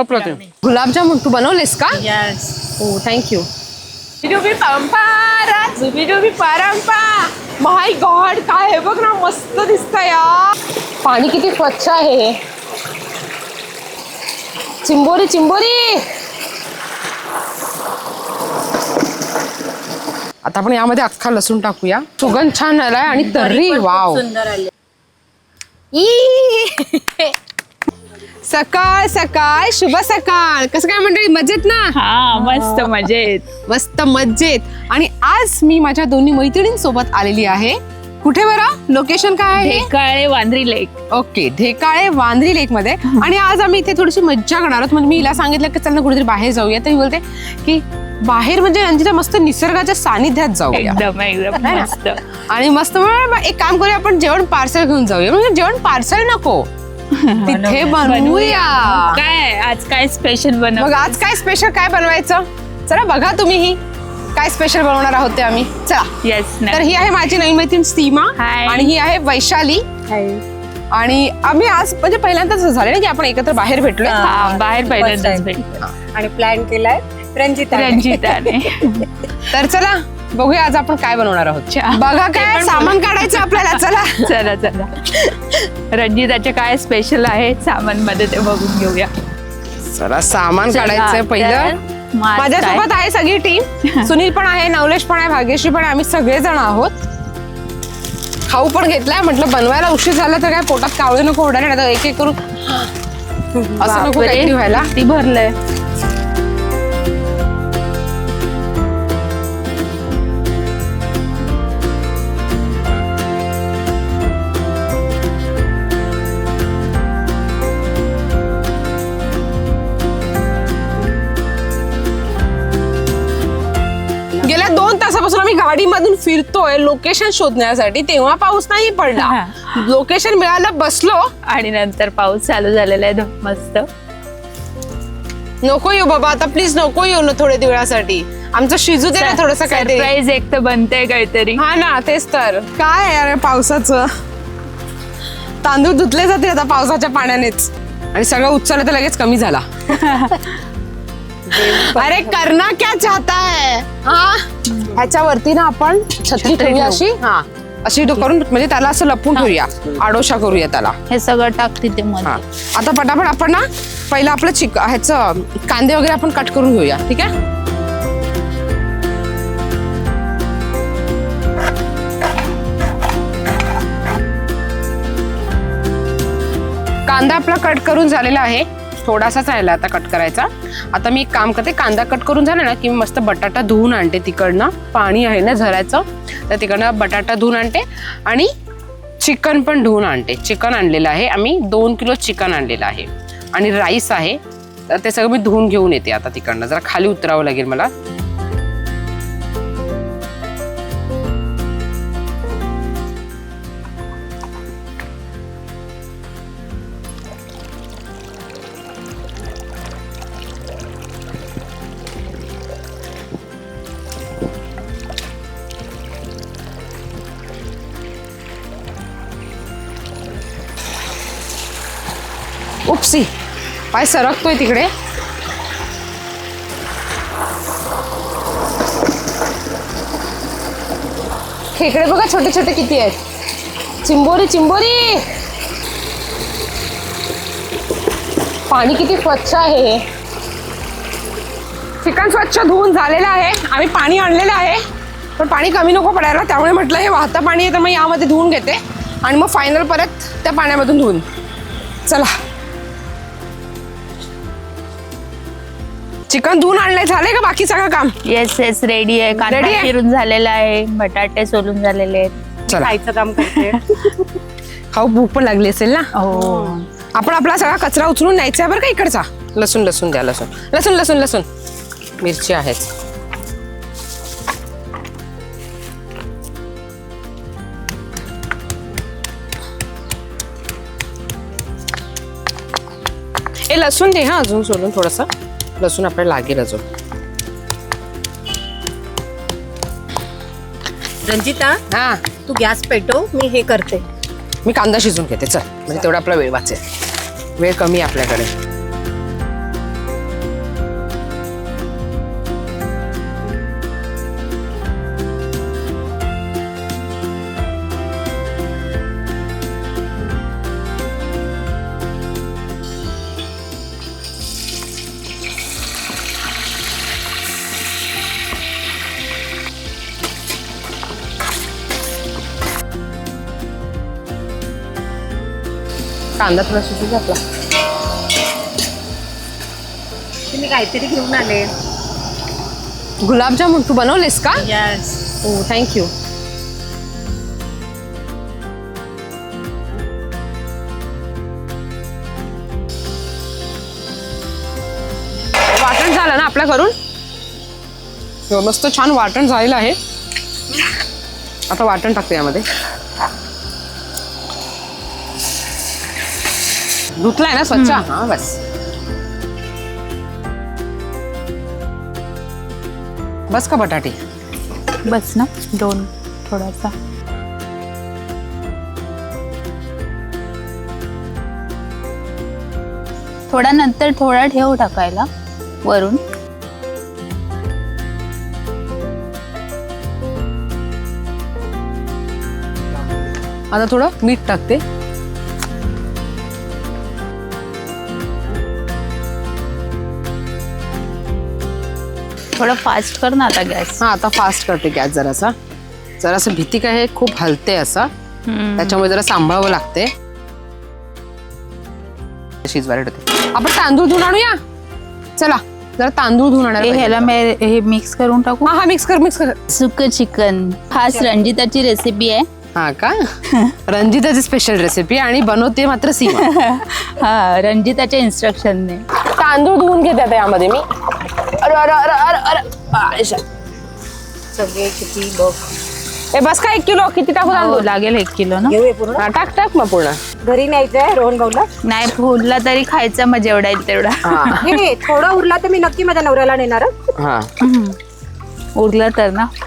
अप्रतिम गुलाबजामुन तू बनवलेस का? यस हो थँक्यू जुबी परंपरा जुबी जुबी परंपा माय गॉड काय आहे बघ ना मस्त दिसतंय यार। पाणी किती स्वच्छ आहे चिंबोरी चिंबोरी! आता आपण यामध्ये अख्खा लसूण टाकूया. सुगंध छान आलाय आणि तर्री वाव सुंदर आले. ई! सकाळ सकाळ शुभ सकाळ. कसं काय मंडळी मजेत ना? हा मस्त मजेत. मस्त मज्जेत आणि आज मी माझ्या दोन्ही मैत्रिणींसोबत आलेली आहे. कुठे बरं? लोकेशन काय आहे? ढेकाळे वांद्री लेक ओके ढेकाळे वांद्री लेकमध्ये. आणि आज आम्ही इथे थोडीशी मज्जा करणार आहोत. म्हणजे मी हिला सांगितलं की चल ना कुठेतरी बाहेर जाऊया. तर ही बोलते की बाहेर म्हणजे रंजिता मस्त निसर्गाच्या सानिध्यात जाऊया. एकदम एकदम है ना? मस्त. आणि मस्त म्हणून एक काम करूया आपण जेवण पार्सल घेऊन जाऊया. म्हणजे जेवण पार्सल नको. तिथे बनवूया. काय आज काय स्पेशल बनव मग आज काय स्पेशल काय बनवायचं? चला बघा तुम्ही ही. काय स्पेशल बनवणार आहोत ते आम्ही. चला. येस तर ही आहे माझी नवीन मैत्रीण सीमा Hi. आणि ही आहे वैशाली. आणि आम्ही आज म्हणजे पहिल्यांदाच असं झालं ना की आपण एकत्र बाहेर भेटलोय. हा बाहेर पहिल्यांदाच. भेट आणि प्लॅन केलाय रंजिता रंजिताने. तर चला बघूया आज आपण काय बनवणार आहोत. बघा ते काय सामान काढायचं आपल्याला चला. चला चला. रंजिताचे काय स्पेशल आहे? सामानमध्ये ते बघून घेऊया. चला सामान काढायचंय पहिलं. माझ्यासोबत आहे सगळी टीम सुनील पण आहे नवलेश पण आहे भाग्यश्री पण आहे आम्ही सगळेजण आहोत. खाऊ पण घेतलाय म्हटलं बनवायला उशीर झाला तर काय पोटात कावळे नको तर एक एक करून. असं नको व्हायला किती भरलंय. गाडीमधून फिरतोय लोकेशन शोधण्यासाठी तेव्हा पाऊस नाही पडला. लोकेशन मिळालं बसलो. आणि नंतर पाऊस चालू झालेला आहे मस्त. नको येऊ बाबा आता प्लीज नको येऊ ना थोड्या वेळासाठी आमचं शिजू दे ना थोडस सरप्राईज एक तर बनते काहीतरी. हा ना तेच तर. काय यार पावसाचं? तांदूळ धुतले जाते आता पावसाच्या पाण्यानेच. आणि सगळं उचललं तर लगेच कमी झाला. अरे करना क्या चाहता है हा? ह्याच्यावरती ना आपण छत्री ठेवूया अशी. हा. अशी डो- करून म्हणजे त्याला असं लपून ठेवूया. आडोशा करूया त्याला. हे सगळं टाक तिथे हा. मध्ये आता पटापट आपण ना पहिलं आपलं चिक ह्याचं कांदे वगैरे आपण कट करून घेऊया. ठीक आहे? कांदा आपला कट करून झालेला आहे. थोडासाच राहिला आता कट करायचा. आता मी एक काम करते कांदा कट करून झाला ना की मी मस्त बटाटा धुवून आणते तिकडनं. पाणी आहे ना झरायचं तर तिकडनं बटाटा धुवून आणते आणि चिकन पण धुवून आणते. चिकन आणलेलं आहे. आम्ही दोन किलो चिकन आणलेलं आहे. आणि राईस आहे. तर ते सगळं मी धुवून घेऊन येते आता तिकडनं. जरा खाली उतरावं लागेल मला. उपसी. पाय सरकतोय तिकडे. खेकडे बघा छोटे छोटे किती आहेत. चिंबोरी चिंबोरी. पाणी किती स्वच्छ आहे हे. चिकन स्वच्छ धुवून झालेलं आहे. आम्ही पाणी आणलेलं आहे. पण पाणी कमी नको पडायला त्यामुळे म्हटलं हे वाहतं पाणी आहे तर मग यामध्ये धुवून घेते. आणि मग फायनल परत त्या पाण्यामधून धुवून. चला. चिकन धुवून आणलंय. झालंय का बाकी सगळं काम? येस येस रेडी आहे. कांदा Ready आहे? चिरून झालेला आहे. बटाटे सोलून झालेले आहेत. चला. खायचं काम करते. खाऊ भूक पण लागली असेल ना? हो. आपण आपला सगळा कचरा उचलून न्यायचा आहे बरं का इकडचा? लसूण लसूण द्या लसूण. लसूण लसूण लसूण. मिरची आहेच ए लसूण दे हा अजून सोडून थोडंसं. लसूण आपल्याला लागेल अजून. रंजिता हा. तू गॅस पेटव मी हे करते. मी कांदा शिजून घेते चल. म्हणजे तेवढा आपला वेळ वाचेल. वेळ कमी आहे आपल्याकडे. कांदा थोडा शिजू आपला तुम्ही काहीतरी घेऊन आले. गुलाबजामुन तू बनवलेस का? यस हो थँक्यू वाटण झालं ना आपल्या घरून? हो, मस्त छान वाटण झालेलं आहे. आता वाटण टाकते यामध्ये. धुतलाय ना स्वच्छ? हा बस. बस का बटाटे? बस ना दोन थोडासा. थोडा नंतर थोडा ठेव टाकायला वरून. आता थोडं मीठ टाकते. थोडं फास्ट कर ना आता गॅस. हा आता फास्ट करते गॅस जरासा. जरासं भीती काय आहे खूप हलते असं. त्याच्यामुळे जरा सांभाळावं लागते. शिजवायला ठेवते आपण तांदूळ धुवून आणूया? चला जरा तांदूळ धुवून आणायला पाहिजे. ह्याला मी हे मिक्स करून टाकू? हा हा मिक्स कर मिक्स कर. सुक चिकन. खास रंजिताची रेसिपी आहे. हा का? रंजिताची स्पेशल रेसिपी आणि बनवते मात्र सीमा. हा रंजिताच्या इन्स्ट्रक्शनने तांदूळ धुवून घेते आता यामध्ये मी. अरे अरे अरे अरे अरे. सगळे किती बघ. ए बस का एक किलो? किती टाकू हो, तांदूळ लागेल एक किलो ना. पूर्ण? हा, टाक टाक मग पूर्ण. घरी न्यायचंय रोहन भाऊला? नाही फुलला तरी खायचा मग जेवढा येईल तेवढा. हा. हे थोडा उरला तर मी नक्की माझ्या नवऱ्याला नेणार हं. हा. हम्म. उरलं तर ना.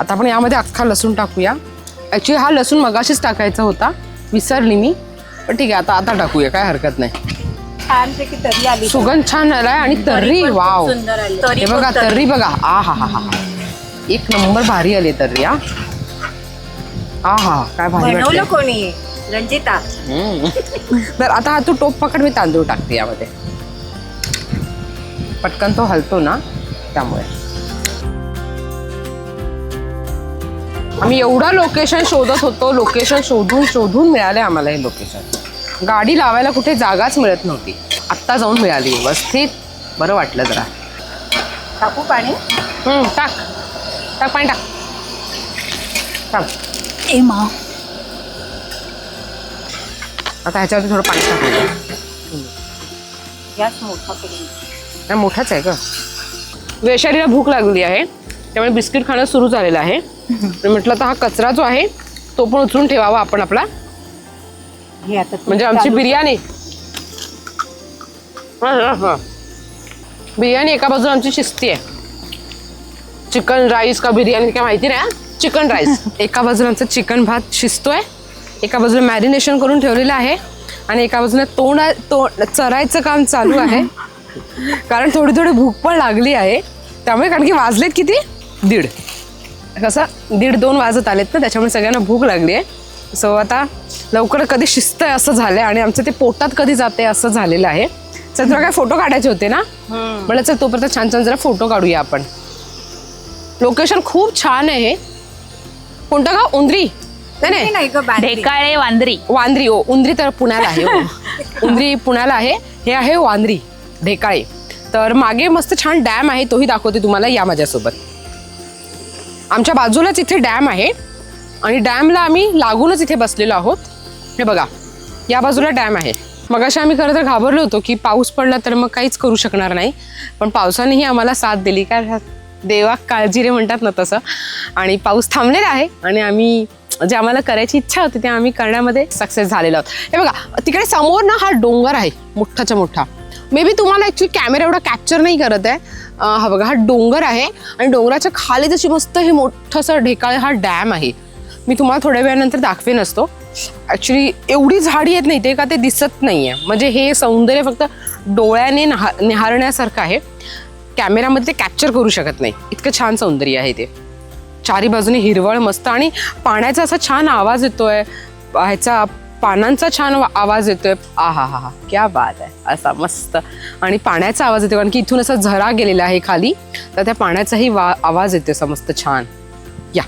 आता आपण यामध्ये अख्खा लसूण टाकूया. ऍक्च्युली हा लसूण मगाशीच टाकायचा होता. विसरली मी. पण ठीक आहे आता आता टाकूया काय हरकत नाही. छानपैकी तरी आली. सुगंध छान आलाय आणि तर्री पण खूप वाव. सुंदर आली. तर्री हे बघा तर्री. बघा. आ हा हा हा हा. एक नंबर भारी आली तर्री हा. आ हा काय भारी बनवलं. कोणी? रंजिता. हम्म. तर आता हा तू टोप पकड मी तांदूळ टाकते यामध्ये. पटकन तो हलतो ना त्यामुळे. आम्ही एवढं लोकेशन शोधत होतो लोकेशन शोधून शोधून मिळाले आम्हाला हे लोकेशन गाडी लावायला कुठे जागाच मिळत नव्हती. आत्ता जाऊन मिळाली व्यवस्थित. बरं वाटलं जरा. टाकू पाणी? टाक. टाक पाणी टाक. टाक. ए मा. आता ह्याच्यावरती थोडं पाणी गॅस मोठा नाही मोठाच आहे का वैशालीला भूक लागली आहे. त्यामुळे बिस्किट खाणं सुरू झालेलं आहे. म्हटलं आता हा कचरा जो आहे तो पण उचलून ठेवावा आपण आपला. हे आता म्हणजे आमची बिर्याणी. बिर्याणी एका बाजूला आमची शिस्ती आहे. चिकन राईस का बिर्याणी काय माहिती नाही चिकन राईस. एका बाजूला आमचा चिकन भात शिजतोय. एका बाजूला मॅरिनेशन करून ठेवलेलं आहे. आणि एका बाजूला तोंड तोंड चरायचं काम चालू आहे. कारण थोडी थोडी भूक पण लागली आहे. त्यामुळे कारण की वाजलेत किती? दीड. कसं? दीड दोन वाजत आलेत ना त्याच्यामुळे सगळ्यांना भूक लागली आहे. सो आता लवकर कधी शिस्त आहे असं झालंय आणि आमचं ते पोटात कधी जाते असं झालेलं आहे. चल तुला काय फोटो काढायचे होते ना. म्हणलं चल तोपर्यंत छान छान जरा फोटो काढूया आपण. लोकेशन खूप छान आहे हे. कोणतं गाव? उंद्री? नाही नाही. ढेकाळे वांद्री. वांद्री ओ उंद्री तर पुण्याला आहे हो. उंद्री पुण्याला आहे. हे आहे वांद्री ढेकाळे. तर मागे मस्त छान डॅम आहे तोही दाखवते तुम्हाला या माझ्यासोबत. आमच्या बाजूलाच इथे डॅम आहे आणि डॅमला आम्ही लागूनच इथे बसलेलो आहोत. हे बघा या बाजूला डॅम आहे. मग अशा आम्ही खरं तर घाबरलो होतो की पाऊस पडला तर मग काहीच करू शकणार नाही. पण पावसानेही आम्हाला साथ दिली काय देवा काळजी रे म्हणतात ना तसं. आणि पाऊस थांबलेला आहे आणि आम्ही जे आम्हाला करायची इच्छा होती ते आम्ही करण्यामध्ये सक्सेस झालेलो आहोत. हे बघा तिकडे समोर ना हा डोंगर आहे मोठाच्या मोठा. मे बी तुम्हाला ॲक्च्युली कॅमेरा एवढा कॅप्चर नाही करत आहे. हा बघा हा डोंगर आहे आणि डोंगराच्या खाली जशी मस्त हे मोठंसं ढेकाळ हा डॅम आहे. मी तुम्हाला थोड्या वेळानंतर दाखवेन असतो. ॲक्च्युली एवढी झाडी येत नाही ते का ते दिसत नाही आहे म्हणजे हे सौंदर्य फक्त डोळ्याने नहा निहारण्यासारखं आहे. कॅमेरामध्ये ते कॅप्चर करू शकत नाही. इतकं छान सौंदर्य आहे ते. चारी बाजूने हिरवळ मस्त आणि पाण्याचा असा छान आवाज येतोय. ह्याचा पानांचा छान आवाज येतोय. आ हा हा हा क्या बात आहे. असा मस्त. आणि पाण्याचा आवाज येतो कारण की इथून असा झरा गेलेला आहे खाली. तर त्या पाण्याचाही वा आवाज येतो असा मस्त छान. या.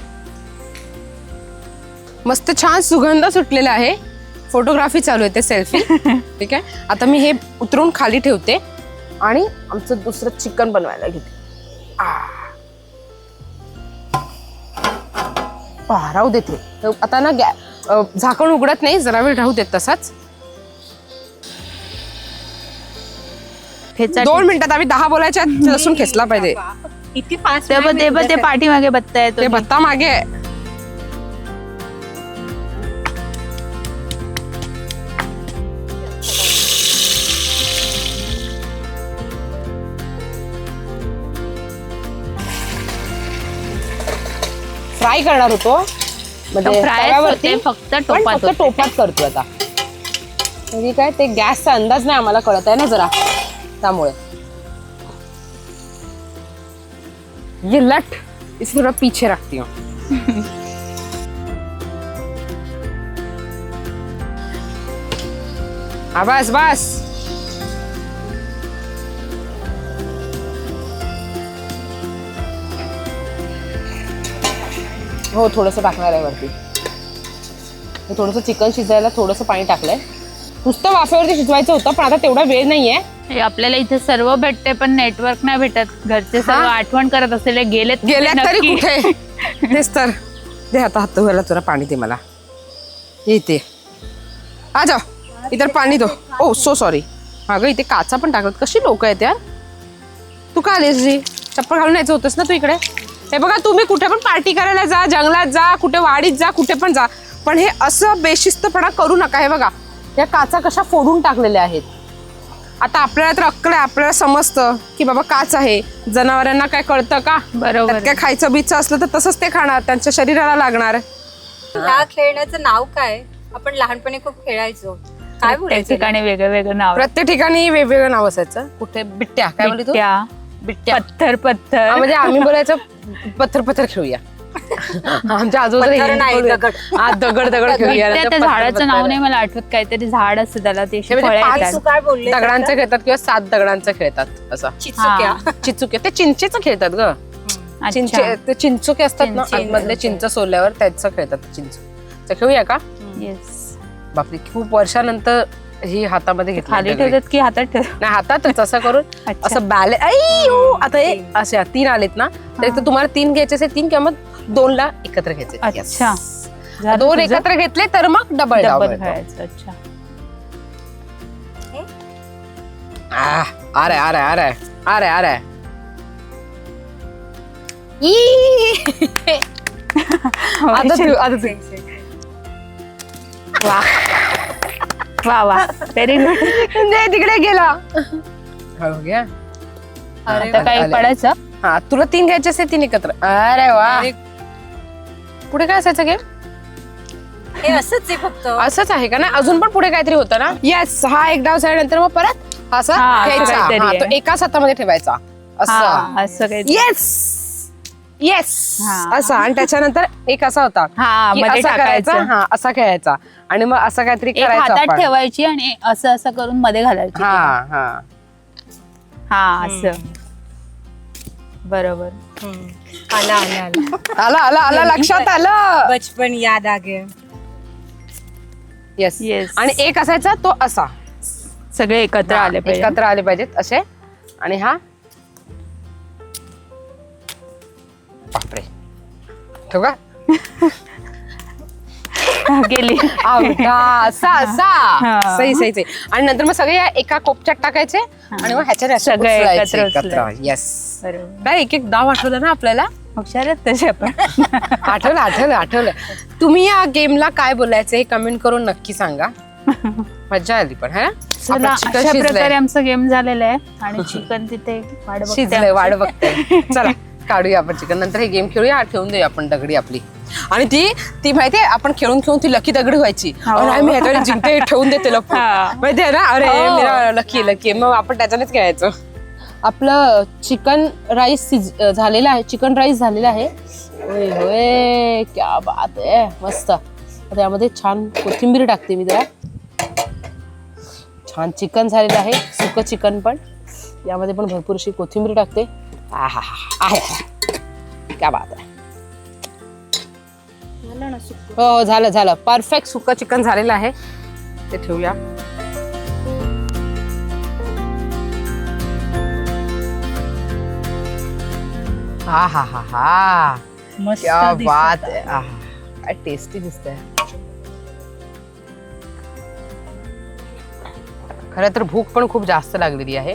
मस्त छान सुगंध सुटलेला आहे. फोटोग्राफी चालू आहे ते सेल्फी ठीक आहे? आता मी हे उतरून खाली ठेवते. आणि आमचं दुसरं चिकन बनवायला घेते. आ, राहू देते तर आता ना गॅ झाकण उघडत नाही जरा वेळ राहू देत तसाच. दोन मिनिटात आम्ही दहा बोलायच्या लसूण खेचला पाहिजे. इतकी फास्ट ते बघ ते बघ ते पाठीमागे बत्ता येतो ते भत्ता मागे आहे. फ्राय करणार होतो. म्हणजे तव्यावरती, फक्त पण टोपात फक्त होते. टोपात करतो आता. म्हणजे काय ते गॅसचा अंदाज नाही आम्हाला कळत आहे ना जरा. त्यामुळे. ये लट. इसे थोड़ा पीछे रखती हूँ. हाँ बस. हो थोडंसं टाकणार आहे वरती. मी थोडंसं चिकन शिजायला थोडंसं पाणी टाकलंय. नुसतं वाफेवरती शिजवायचं होतं पण आता तेवढा वेळ नाहीये. हे आपल्याला इथे सर्व भेटते पण नेटवर्क नाही भेटत. घरचे सर्व हा? आठवण करत असलेले गेलेत कुठे गेल्यात तरी. कुठे? तेच तर. दे आता हात धुवायला तुला पाणी दे मला. येते आ जा. इतर पाणी दो. ओ सो सॉरी अगं इथे काचा पण टाकत कशी लोक आहेत यार. तू का आलीस जी चप्पल घालून यायचं होतंस ना तू इकडे? हे बघा तुम्ही कुठे पण पार्टी करायला जा जंगलात जा कुठे वाडीत जा कुठे पण जा. पण हे असं बेशिस्तपणा करू नका. हे बघा या काचा कशा फोडून टाकलेल्या आहेत. आता आपल्याला तर अक्कल आहे आपल्याला समजतं की बाबा काच आहे. जनावरांना काय कळतं का? बरोबर. काय खायचं बीचं असलं तर तसंच ते खाणार त्यांच्या शरीराला लागणार. ह्या खेळण्याचं नाव काय? आपण लहानपणी खूप खेळायचो. काय बोलायचं ठिकाणी वेगळं वेगळं नाव. प्रत्येक ठिकाणी वेगवेगळं नाव असायचं. कुठे? बिट्ट्या काय म्हणली तू? बिट्ट्या, पत्थर पत्थर. हा, म्हणजे आम्ही बोलायचं पत्थर पत्थर खेळूया. आमच्या आजूबाजूला पत्थर नाही, बोलूया. दगड. दगड दगड खेळूया. त्या झाडाचं. नाव नाही मला आठवत. काहीतरी झाड असतं त्याला ते म्हणजे फळं पाच येतात. तू काय बोलले? दगडांचं खेळतात किंवा सात दगडांचं खेळतात असं. चिचुक्या. चिंचुके ते चिंचेचं खेळतात ग. चिंचे ते चिंचुके असतात ना चिंचे. आतमधले चिंच सोल्यावर त्याचं खेळतात चिंच. ते खेळूया का? येस बापरे खूप वर्षानंतर ही हातामध्ये घेतली खाली. ठेवतात की हातात ठेव नाही हातातच असं करून अच्छा. असं बॅले आता हे असे तीन आलेत ना तर तर तुम्हाला तीन घ्यायचे असेल तीन किंवा मग दोनला एकत्र घ्यायचे Yes. अच्छा झालं दोन तुझं? एकत्र घेतले तर मग डबल डाव डबल मिळतो. अच्छा आ है आ रहा है ई! आता तू आता तू वा वा वा. व्हेरी गुड नाही, तिकडे गेला. हो गया अरे आता काही आले. पडायचं? हा तुला तीन घ्यायचे असेल तीन एकत्र. अरे वा. पुढे काय असायचं गेम हे असंच आहे फक्त. असंच आहे का? ना अजून पण पुढे काहीतरी होतं ना? येस हा एक डाव झाल्यानंतर मग परत असा हा, असं घ्यायचा. काहीतरी हा, तो आहे. एकाच हातामध्ये ठेवायचा. असं. हा असं काही येस येस हा. असा. आणि त्याच्यानंतर एक असा होता हा की मध्ये असा करायचा टाकायचं हा असा खेळायचा. आणि मग असं काहीतरी एक करायचं हातात आपण. ठेवायची आणि असं असं करून मध्ये घालायची. हा हा. हा असं. बरोबर. आला आला आला. आला आला आला. लक्षात आलं. बचपन याद आ गया. Yes Yes. आणि एक असायचा तो असा. सगळे एकत्र हा, आले पाहिजे. एकत्र आले पाहिजेत असे. आणि हा बापरे. ठेवू का? गेली. आवडा असा असा हा. सही सही सही आणि नंतर मग सगळे या एका कोपच्यात टाकायचे आणि मग सगळे उचलायचे. एकत्र येस बरोबर. काय एक एक डाव आठवलं ना आपल्याला? हुशार आहेत तसे आपण. आठवलं आठवलं आठवलं. तुम्ही या गेमला काय बोलायचं हे कमेंट करून नक्की सांगा. मजा आली पण है? ना चला अशा प्रकारे आमचा गेम झालेला आहे आणि चिकन तिथे वाट बघते शिजलंय बघते. चला. काढूया आपण चिकन नंतर हे गेम खेळूया ठेवून देऊया आपण दगडी आपली. आणि ती ती माहितीये आपण खेळून खेळून ती लकी दगड व्हायची. आणि आम्ही ह्याच्यावर जिंकते ठेवून देते लपून. हा. माहितीये ना? अरे हो. मेरा लकी लकी मग आपण त्याच्यानेच खेळायचो. आपलं चिकन राईस झालेलं आहे. चिकन राईस झालेलं आहे. होय होय. क्या बात आहे. मस्त. आता यामध्ये छान कोथिंबीर टाकते मी जरा. छान चिकन झालेलं आहे. सुकं चिकन पण. यामध्ये पण भरपूरशी कोथिंबीर टाकते. आहा. क्या बात आहे. हो हो झालं झालं. परफेक्ट सुकं चिकन झालेलं आहे. ते ठेवूया. हा हा हा हा मस्त क्या दिसत बात आहे. आहे. आहा, काय टेस्टी दिसतंय. खरं तर भूक पण खूप जास्त लागलेली आहे.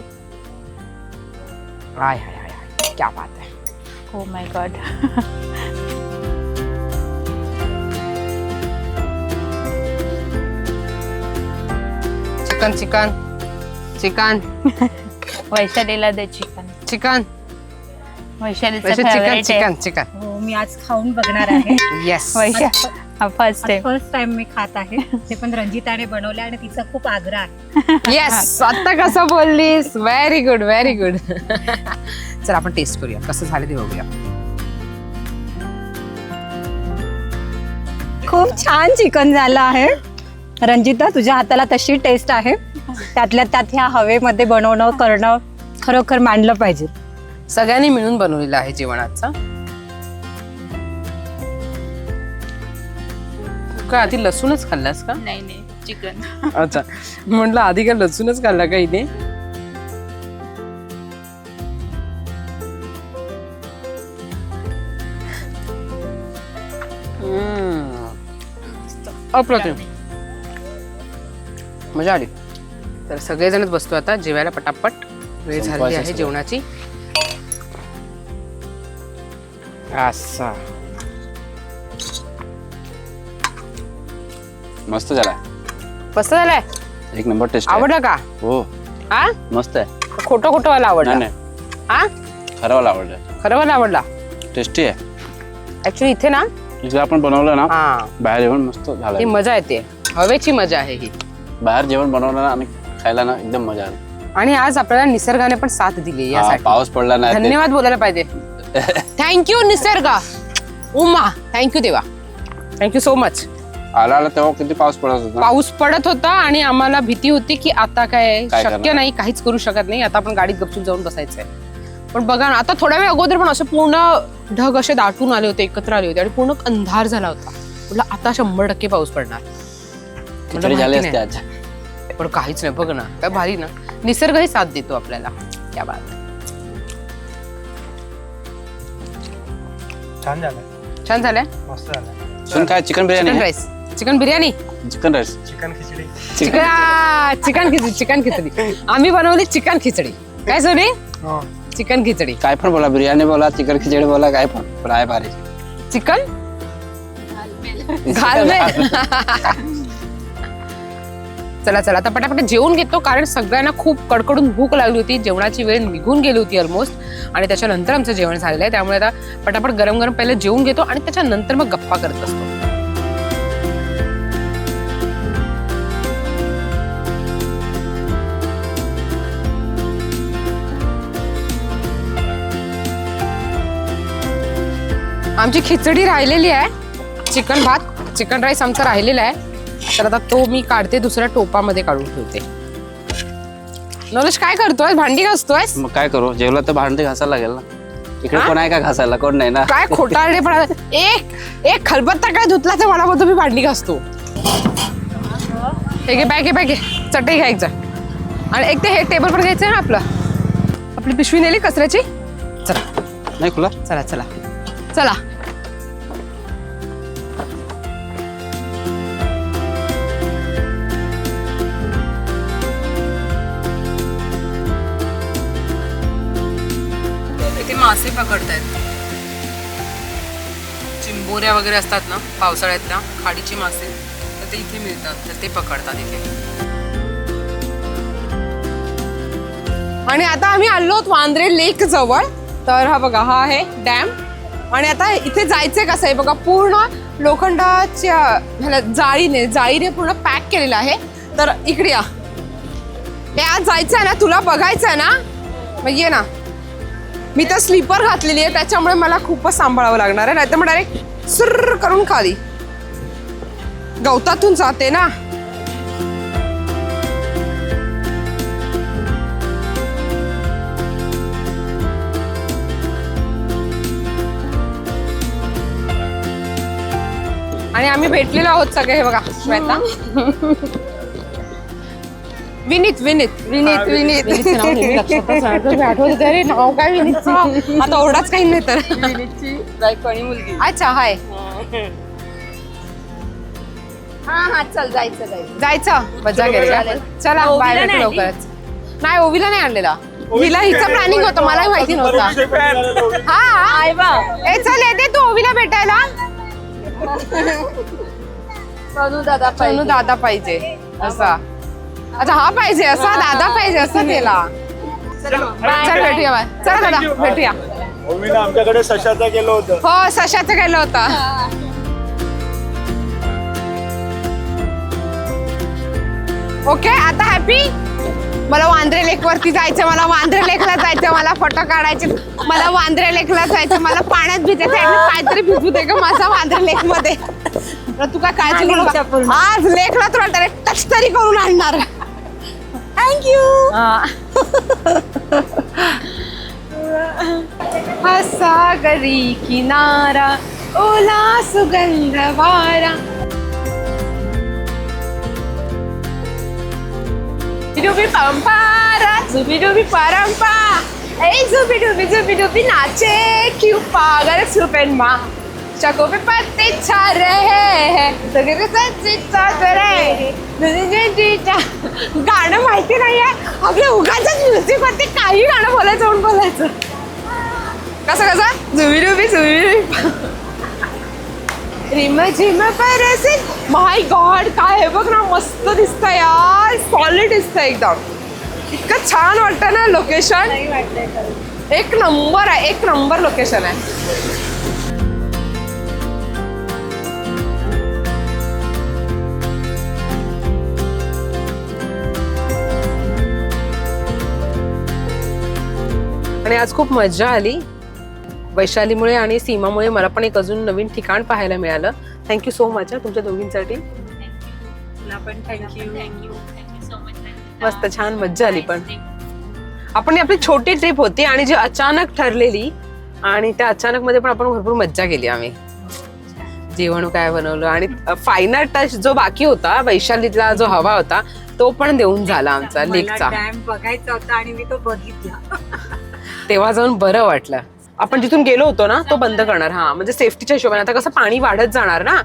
आय हाय. क्या बात आहे हो my god chicken chicken chicken वैशालीला दे चिकन चिकन वैशालीचं चिकन फेवरेट चिकन चिकन हो मी आज खाऊन बघणार आहे. Yes वैशा first time first time मी खात आहे. ते पण रंजिताने बनवले आणि तिचा खूप आग्रह आहे. येस आता कसं बोललीस? व्हेरी गुड व्हेरी गुड चल आपण टेस्ट करूया. कसं झालं ते बघूया. खूप छान चिकन झालं आहे. रंजिता तुझ्या हाताला तशी टेस्ट आहे. त्यातल्या त्यात ह्या हवेमध्ये बनवणं करणं खरोखर मांडलं पाहिजे. सगळ्यांनी मिळून बनवलेलं आहे जेवणाचं. तू काय आधी लसूणच खाल्लास का? नाही नाही. चिकन. अच्छा. म्हटलं आधी काय लसूणच खाल्ला का इथे? अप्रतिम मज़ा आली. तर सगळेजणच बसतो आता जेवायला पटापट. वेळ संपवायचं आहे जेवणाची. असा मस्त झाला मस्त झालंय? एक नंबर टेस्ट आवडलं का? हो. हा मस्त आहे. खोटं खोटं वाला नाही आवडला. नाही हा खरं मला आवडलं. खरं मला आवडला. टेस्टी आहे. ऍक्च्युली इथे ना इथे आपण बनवलं ना हा. बाहेर जेवण मस्त ही झालं मजा येते. हवेची मजा आहे ही. बाहेर जेवण बनवलं ना आणि खायला ना एकदम मजा आली. आणि आज आपल्याला निसर्गाने पण साथ दिली हा, यासाठी. पाऊस पडला नाही. ते- धन्यवाद बोलायला पाहिजे. Thank you Nisarg. Uma thank you देवा. थँक्यू सो मच आला आला तेव्हा किती पाऊस पडत होता? पाऊस पडत होता आणि आम्हाला भीती होती की आता काय काय शक्य करणार? नाही काहीच करू शकत नाही. आता आपण गाडीत गपचूप जाऊन बसायचंय. पण बघा ना आता थोड्या वेळ अगोदर पण असं पूर्ण ढग असे दाटून आले होते एकत्र आले होते आणि पूर्ण अंधार झाला होता. म्हटलं आता शंभर टक्के पाऊस पडणार. पण काहीच नाही बघ ना काय भारी ना. निसर्गही साथ देतो आपल्याला. त्या बात. छान झालं. छान झालंय मस्त झालं. सुन काय chicken biryani chicken? Rice chicken biryani? Chicken rice chicken khichdi. Chicken chicken khichdi chicken khichdi. आम्ही बनवली चिकन खिचडी. काय सोनी? हो. चिकन खिचडी. काय पण बोला बिर्याणी बोला चिकन खिचडी बोला काय पण. पण आहे भारी. चिकन? चला चला आता पटापट जेवून घेतो कारण सगळ्यांना खूप कडकडून भूक लागली होती. जेवणाची वेळ निघून गेली होती ऑलमोस्ट आणि त्याच्यानंतर आमचं जेवण झालेलं आहे. त्यामुळे आता पटापट गरम गरम पहिले जेवून घेतो आणि त्याच्यानंतर मग गप्पा करत असतो. आमची खिचडी राहिलेली आहे. चिकन भात चिकन राईस आमचा राहिलेला आहे. तर आता तो मी काढते दुसऱ्या टोपामध्ये काढून ठेवते. नवलेश काय करतोय भांडी घासतोय मग काय करू? जेवला तर भांडे घासायला लागेल ना. इकडे? कोण आहे का घासायला? कोण नाही ना? काय खोटारडे पण एक एक खलबत्ता काय धुतला तर मला बोलतो मी भांडी घासतो. हे घे बॅग घे बॅग. घे चटई घ्यायचं. आणि एक ते हे टेबल पण घ्यायचं ना आपलं. आपली पिशवी नेली कचऱ्याची चला. नाही खुला? चला चला. चला. मासे पकडतायत. चिंबोऱ्या वगैरे असतात ना पावसाळ्यातल्या खाडीचे मासे तर ते इथे मिळतात तर ते पकडतात इथे. आणि आता आम्ही आलो आहोत वांद्रे लेक जवळ. तर हा बघा हा आहे डॅम. आणि आता इथे जायचं कसं आहे बघा पूर्ण लोखंडाच्या ह्याला जाळीने जाळीने पूर्ण पॅक केलेलं आहे. तर इकडे या. आज जायचं आहे ना तुला बघायचं आहे ना मग ये ना. मी तर स्लीपर घातलेली आहे त्याच्यामुळे मला खूपच सांभाळावं लागणार आहे. नाहीतर मग डायरेक्ट सुर्र करून खाली. गवतातून जाते ना. आणि आम्ही भेटलेलो आहोत सगळे हे बघा श्वेता. हो. विनीत विनीत. विनीत विनीत. विनीतचं नाव नेहमी लक्षातच राहतं. मी आठवत होते, अरे नाव काय विनीतचं? आता ओरडाच काही नाही तर. मुलगी. अच्छा हाय. हा. हा चल जायचं जायचं. जायचं? मजा गेली का? चला ओवीला बाय नाही आणली? लवकरच. नाही ओवीला नाही आणलेला. हिला हिचं प्लॅनिंग होतं मलाही माहिती नव्हतं. हा. ए चल येते तू ओवीला भेटायला. सोनू दादा सोनू दादा पाहिजे. असा. अच्छा हा पाहिजे असा दादा पाहिजे असं केला. चल भेटूया बाय चला दादा भेटूया. ओमीनं आमच्याकडे सशाचं केलं होतं. हो सशाचं केलं होतं. ओके आता हॅपी मला वांद्रे लेक वरती जायचं मला वांद्रे लेकला जायचं मला फोटो काढायचे मला वांद्रे लेकला जायचं मला पाण्यात भिजायचं आणि काहीतरी भिजू दे ग माझा वांद्रे लेकमध्ये तर तू काय काळजी करू नका. आज लेकला तुला डायरेक्ट टच तरी करून आणणार. Thank you. ಹಸಾಗರಿ ಕಿನಾರ Ola ಸುಗಂಧವಾರ Zubidubi pampara, zubidubi parampa. Hey, zubidubi, zubidubi nache, kyu pagal superma. चको पे पत्ते छा रहे हैं। सगळे गाणं माहिती नाहीये आपल्या उगाच म्युझिक वरती काही गाणं बोलायचं म्हणून बोलायचं? कसं कसं? जुबी डुबी जुबी डुबी. रिम झिम परसे. माय गॉड काय आहे बघ ना मस्त दिसतंय यार. सॉलिड दिसतंय एकदम. इतकं छान वाटतं ना लोकेशन एक नंबर आहे एक नंबर लोकेशन आहे. आणि आज खूप मजा आली. वैशालीमुळे आणि सीमामुळे मला पण एक अजून नवीन ठिकाण पाहायला मिळालं. थँक्यू सो मच तुमच्या दोघींसाठी. मस्त छान मज्जा आली पण. आपण आपली छोटी ट्रिप होती आणि जी अचानक ठरलेली आणि त्या अचानक मध्ये पण आपण भरपूर मज्जा केली आम्ही. जेवण काय बनवलं आणि फायनल टच जो बाकी होता वैशालीतला जो हवा होता तो पण देऊन झाला आमचा लेकचा. बघायचा होता आणि मी तो बघितला. तेव्हा जाऊन बरं वाटलं. आपण जिथून गेलो होतो ना तो बंद करणार. हा म्हणजे सेफ्टीच्या हिशोबाने. आता कसं पाणी वाढत जाणार ना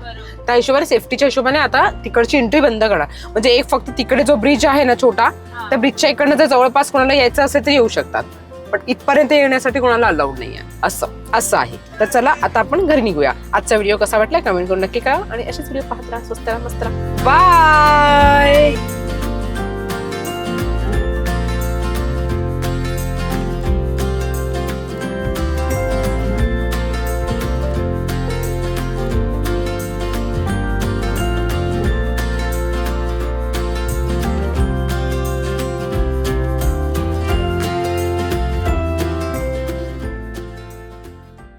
त्या हिशोबाने सेफ्टीच्या हिशोबाने आता तिकडची एंट्री बंद करणार. म्हणजे एक फक्त तिकडे जो ब्रिज आहे ना छोटा त्या ब्रिजच्या इकडनं जर जवळपास कोणाला यायचं असेल तर येऊ शकतात. पण इथपर्यंत येण्यासाठी कोणाला अलाउड आहे असं असं आहे. तर चला आता आपण घरी निघूया. आजचा व्हिडिओ कसा वाटला? कमेंट करून नक्की करा आणि असेच व्हिडिओ पाहत राहा. स्वस्त राहा मस्त राहा. बाय